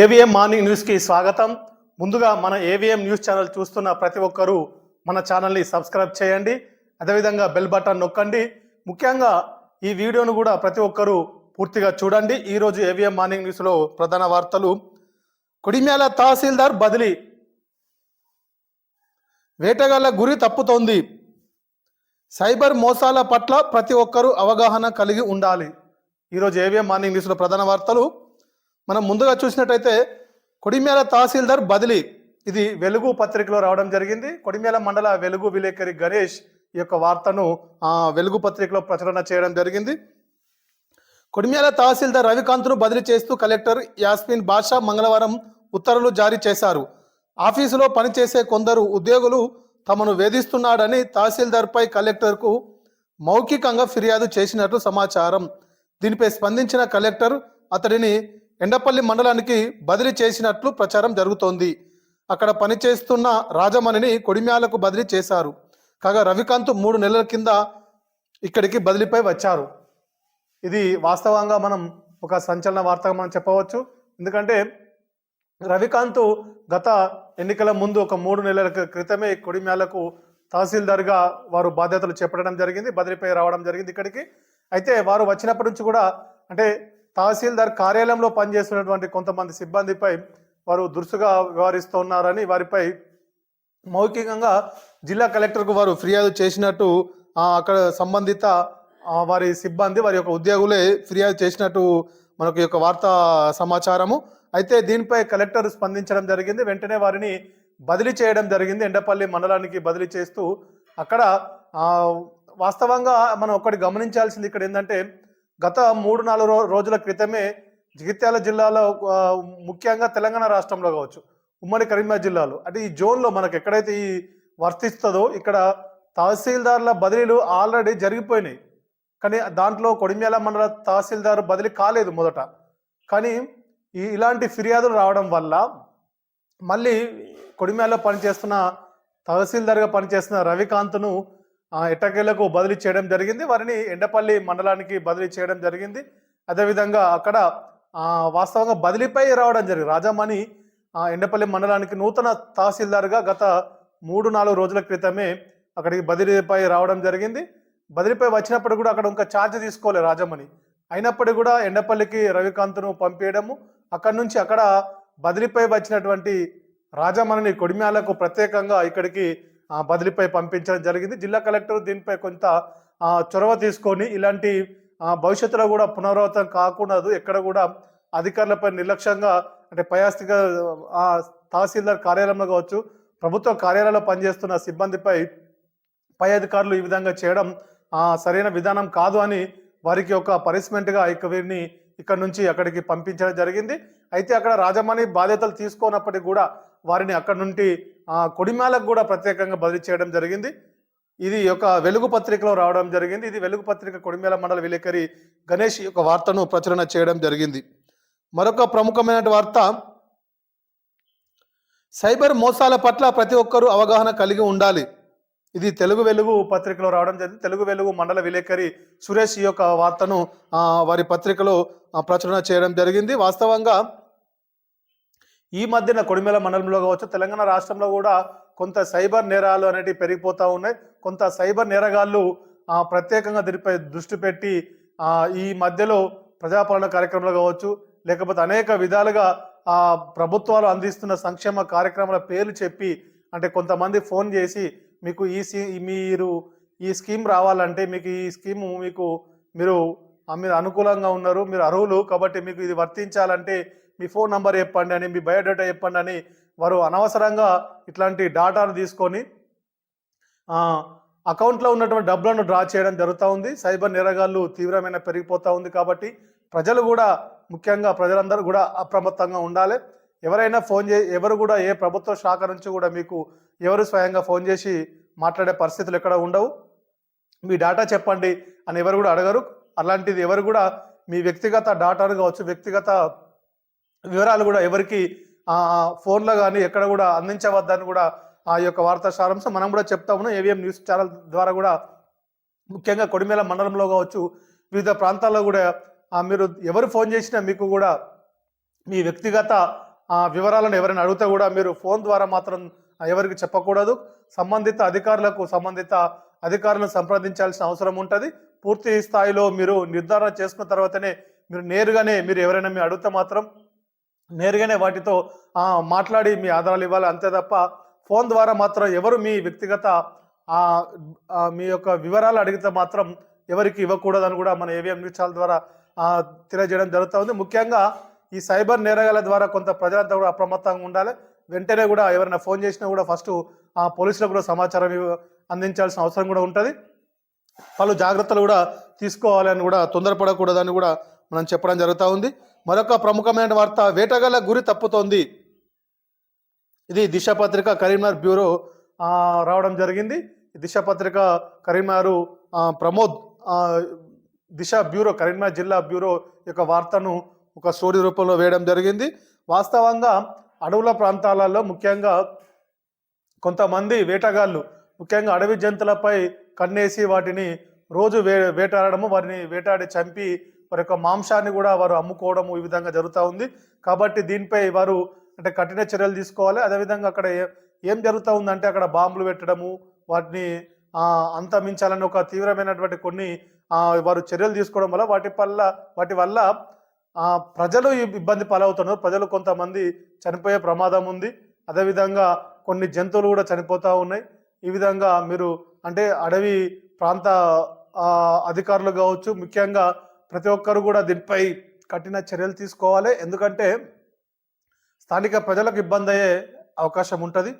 AVM morning న్యూస్కి స్వాగతం. ముందుగా మన ఏవిఎం న్యూస్ ఛానల్ చూస్తున్న ప్రతి ఒక్కరూ మన ఛానల్ని సబ్స్క్రైబ్ చేయండి. అదేవిధంగా బెల్ బటన్ నొక్కండి. ముఖ్యంగా ఈ వీడియోను కూడా ప్రతి ఒక్కరూ పూర్తిగా చూడండి. ఈరోజు ఏవిఎం మార్నింగ్ న్యూస్లో ప్రధాన వార్తలు. కొడిమ్యాల తహసీల్దార్ బదిలీ. వేటగాళ్ళ గురి తప్పుతోంది. సైబర్ మోసాల పట్ల ప్రతి ఒక్కరూ అవగాహన కలిగి ఉండాలి. ఈరోజు ఏవిఎం మార్నింగ్ న్యూస్లో ప్రధాన వార్తలు. మనం ముందుగా చూసినట్టయితే కొడిమేల తహసీల్దార్ బదిలీ. ఇది వెలుగు పత్రికలో రావడం జరిగింది. కొడిమేల మండల వెలుగు విలేకరి గణేష్ ఈ యొక్క వార్తను ఆ, వెలుగు పత్రికలో ప్రచురణ చేయడం జరిగింది. కొడిమేల తహసీల్దార్ రవికాంత్ను బదిలీ చేస్తూ కలెక్టర్ యాస్మిన్ బాషా మంగళవారం ఉత్తర్వులు జారీ చేశారు. ఆఫీసులో పనిచేసే కొందరు ఉద్యోగులు తమను వేధిస్తున్నాడని తహసీల్దార్పై కలెక్టర్కు మౌఖికంగా ఫిర్యాదు చేసినట్లు సమాచారం. దీనిపై స్పందించిన కలెక్టర్ అతడిని ఎండపల్లి మండలానికి బదిలీ చేసినట్లు ప్రచారం జరుగుతోంది. అక్కడ పనిచేస్తున్న రాజమణిని కొడిమ్యాలకు బదిలీ చేశారు. కాగా రవికాంత్ మూడు నెలల కింద ఇక్కడికి బదిలీపై వచ్చారు. ఇది వాస్తవంగా మనం ఒక సంచలన వార్తగా మనం చెప్పవచ్చు. ఎందుకంటే రవికాంత్ గత ఎన్నికల ముందు ఒక మూడు నెలల క్రితమే కొడిమ్యాలకు తహసీల్దార్గా వారు బాధ్యతలు చేపట్టడం జరిగింది బదిలీపై రావడం జరిగింది ఇక్కడికి. అయితే వారు వచ్చినప్పటి నుంచి కూడా అంటే తహసీల్దార్ కార్యాలయంలో పనిచేస్తున్నటువంటి కొంతమంది సిబ్బందిపై వారు దురుసుగా వ్యవహరిస్తున్నారని వారిపై మౌఖికంగా జిల్లా కలెక్టర్కు వారు ఫిర్యాదు చేసినట్టు అక్కడ సంబంధిత వారి సిబ్బంది వారి యొక్క ఉద్యోగులే ఫిర్యాదు చేసినట్టు మనకు యొక్క వార్తా సమాచారము. అయితే దీనిపై కలెక్టర్ స్పందించడం జరిగింది. వెంటనే వారిని బదిలీ చేయడం జరిగింది. ఎండపల్లి మండలానికి బదిలీ చేస్తూ అక్కడ వాస్తవంగా మనం ఒకటి గమనించాల్సింది ఇక్కడ ఏంటంటే గత మూడు నాలుగు రోజుల క్రితమే జగిత్యాల జిల్లాలో ముఖ్యంగా తెలంగాణ రాష్ట్రంలో కావచ్చు ఉమ్మడి కరీంనగర్ జిల్లాలో. అంటే ఈ జోన్లో మనకు ఎక్కడైతే ఈ వర్తిస్తుందో ఇక్కడ తహసీల్దార్ల బదిలీలు ఆల్రెడీ జరిగిపోయినాయి. కానీ దాంట్లో కొడిమ్యాల మండల తహసీల్దార్ బదిలీ కాలేదు మొదట. కానీ ఈ ఇలాంటి ఫిర్యాదులు రావడం వల్ల మళ్ళీ కొడిమ్యాలో పనిచేస్తున్న తహసీల్దార్గా పనిచేస్తున్న రవికాంత్ను ఎట్టకేలకు బదిలీ చేయడం జరిగింది. వారిని ఎండపల్లి మండలానికి బదిలీ చేయడం జరిగింది. అదేవిధంగా అక్కడ వాస్తవంగా బదిలీపై రావడం జరిగింది. రాజామణి ఎండపల్లి మండలానికి నూతన తహసీల్దార్గా గత మూడు నాలుగు రోజుల క్రితమే అక్కడికి బదిలీపై రావడం జరిగింది. బదిలీపై వచ్చినప్పుడు కూడా అక్కడ ఇంకా ఛార్జ్ తీసుకోలేదు రాజమణి. అయినప్పటికీ కూడా ఎండపల్లికి రవికాంత్ను పంపించడము అక్కడి నుంచి అక్కడ బదిలీపై వచ్చినటువంటి రాజమణిని కొడిమ్యాలకు ప్రత్యేకంగా ఇక్కడికి బదిలీపై పంపించడం జరిగింది. జిల్లా కలెక్టర్ దీనిపై కొంత చొరవ తీసుకొని ఇలాంటి భవిష్యత్తులో కూడా పునరావృతం కాకూడదు ఎక్కడ కూడా అధికారులపై నిర్లక్ష్యంగా అంటే పయాస్తిగా తహసీల్దార్ కార్యాలయంలో కావచ్చు ప్రభుత్వ కార్యాలయంలో పనిచేస్తున్న సిబ్బందిపై పై అధికారులు ఈ విధంగా చేయడం సరైన విధానం కాదు అని వారికి ఒక పనిష్మెంట్గా ఇక వీరిని ఇక్కడ నుంచి అక్కడికి పంపించడం జరిగింది. అయితే అక్కడ రాజమణి బాధ్యతలు తీసుకోనప్పటికీ కూడా వారిని అక్కడ నుండి ఆ, కొడిమాలకు కూడా ప్రత్యేకంగా బదిలీ చేయడం జరిగింది. ఇది ఒక వెలుగు పత్రికలో రావడం జరిగింది. ఇది వెలుగు పత్రిక కొడిమేల మండల విలేకరి గణేష్ యొక్క వార్తను ప్రచురణ చేయడం జరిగింది. మరొక ప్రముఖమైన వార్త సైబర్ మోసాల పట్ల ప్రతి ఒక్కరూ అవగాహన కలిగి ఉండాలి. ఇది తెలుగు వెలుగు పత్రికలో రావడం జరిగింది. తెలుగు వెలుగు మండల విలేకరి సురేష్ ఈ యొక్క వార్తను వారి పత్రికలో ప్రచురణ చేయడం జరిగింది. వాస్తవంగా ఈ మధ్యన కొడిమేల మండలంలో కావచ్చు తెలంగాణ రాష్ట్రంలో కూడా కొంత సైబర్ నేరాలు అనేటివి పెరిగిపోతూ ఉన్నాయి. కొంత సైబర్ నేరగాళ్ళు ప్రత్యేకంగా దీనిపై దృష్టి పెట్టి ఈ మధ్యలో ప్రజాపాలన కార్యక్రమాలు కావచ్చు లేకపోతే అనేక విధాలుగా ఆ ప్రభుత్వాలు అందిస్తున్న సంక్షేమ కార్యక్రమాల పేర్లు చెప్పి అంటే కొంతమంది ఫోన్ చేసి మీకు ఈ సీ మీరు ఈ స్కీమ్ రావాలంటే మీకు ఈ స్కీమ్ మీకు మీరు మీరు అనుకూలంగా ఉన్నారు మీరు అర్హులు కాబట్టి మీకు ఇది వర్తించాలంటే మీ ఫోన్ నంబర్ చెప్పండి అని మీ బయోడేటా చెప్పండి అని వారు అనవసరంగా ఇట్లాంటి డాటాను తీసుకొని అకౌంట్లో ఉన్నటువంటి డబ్బులను డ్రా చేయడం జరుగుతూ ఉంది. సైబర్ నేరగాళ్ళు తీవ్రమైన పెరిగిపోతూ ఉంది కాబట్టి ప్రజలు కూడా ముఖ్యంగా ప్రజలందరూ కూడా అప్రమత్తంగా ఉండాలి. ఎవరైనా ఫోన్ చే ఎవరు కూడా ఏ ప్రభుత్వ శాఖ నుంచి కూడా మీకు ఎవరు స్వయంగా ఫోన్ చేసి మాట్లాడే పరిస్థితులు ఎక్కడ ఉండవు. మీ డాటా చెప్పండి అని ఎవరు కూడా అడగరు. అలాంటిది ఎవరు కూడా మీ వ్యక్తిగత డాటాను కావచ్చు వ్యక్తిగత వివరాలు కూడా ఎవరికి ఫోన్లో కానీ ఎక్కడ కూడా అందించవద్దని కూడా ఆ యొక్క వార్తా సారాంశం మనం కూడా చెప్తా ఉన్నాం. ఏవిఎం న్యూస్ ఛానల్ ద్వారా కూడా ముఖ్యంగా కొడిమేల మండలంలో కావచ్చు వివిధ ప్రాంతాల్లో కూడా మీరు ఎవరు ఫోన్ చేసినా మీకు కూడా మీ వ్యక్తిగత వివరాలను ఎవరైనా అడిగితే కూడా మీరు ఫోన్ ద్వారా మాత్రం ఎవరికి చెప్పకూడదు. సంబంధిత అధికారులకు సంబంధిత అధికారులను సంప్రదించాల్సిన అవసరం ఉంటుంది. పూర్తి స్థాయిలో మీరు నిర్ధారణ చేసుకున్న తర్వాతనే మీరు నేరుగానే మీరు ఎవరైనా మీ అడిగితే మాత్రం నేరుగానే వాటితో మాట్లాడి మీ ఆధారాలు ఇవ్వాలి. అంతే తప్ప ఫోన్ ద్వారా మాత్రం ఎవరు మీ వ్యక్తిగత మీ యొక్క వివరాలు అడిగితే మాత్రం ఎవరికి ఇవ్వకూడదని కూడా మన ఏవిఎం న్యూస్ ఛానల్ ద్వారా తెలియజేయడం జరుగుతూ ఉంది. ముఖ్యంగా ఈ సైబర్ నేరగాల ద్వారా కొంత ప్రజలంతా కూడా అప్రమత్తంగా ఉండాలి. వెంటనే కూడా ఎవరైనా ఫోన్ చేసినా కూడా ఫస్ట్ ఆ పోలీసులకు కూడా సమాచారం అందించాల్సిన అవసరం కూడా ఉంటుంది. పలు జాగ్రత్తలు కూడా తీసుకోవాలని కూడా తొందరపడకూడదని కూడా మనం చెప్పడం జరుగుతూ ఉంది. మరొక ప్రముఖమైన వార్త వేటగాళ్ళ గురి తప్పుతోంది. ఇది దిశ పత్రిక కరీంనగర్ బ్యూరో రావడం జరిగింది. దిశ పత్రిక కరీంనగర్ ప్రమోద్ దిశ బ్యూరో కరీంనగర్ జిల్లా బ్యూరో యొక్క వార్తను ఒక స్టోరీ రూపంలో వేయడం జరిగింది. వాస్తవంగా అడవుల ప్రాంతాలలో ముఖ్యంగా కొంతమంది వేటగాళ్ళు ముఖ్యంగా అడవి జంతువులపై కన్నేసి వాటిని రోజు వే వేటాడము వారిని వేటాడి చంపి వారి యొక్క మాంసాన్ని కూడా వారు అమ్ముకోవడము ఈ విధంగా జరుగుతూ ఉంది. కాబట్టి దీనిపై వారు అంటే కఠిన చర్యలు తీసుకోవాలి. అదేవిధంగా అక్కడ ఏం జరుగుతూ ఉందంటే అక్కడ బాంబులు పెట్టడము వాటిని అంతమించాలని ఒక తీవ్రమైనటువంటి కొన్ని వారు చర్యలు తీసుకోవడం వల్ల వాటి వల్ల వాటి వల్ల ప్రజలు ఇబ్బంది పాలవుతున్నారు. ప్రజలు కొంతమంది చనిపోయే ప్రమాదం ఉంది. అదేవిధంగా కొన్ని జంతువులు కూడా చనిపోతూ ఉన్నాయి. ఈ విధంగా మీరు అంటే అడవి ప్రాంత అధికారులు కావచ్చు ముఖ్యంగా ప్రతి ఒక్కరు కూడా దీనిపై కఠిన చర్యలు తీసుకోవాలి. ఎందుకంటే స్థానిక ప్రజలకు ఇబ్బంది అయ్యే అవకాశం ఉంటుంది.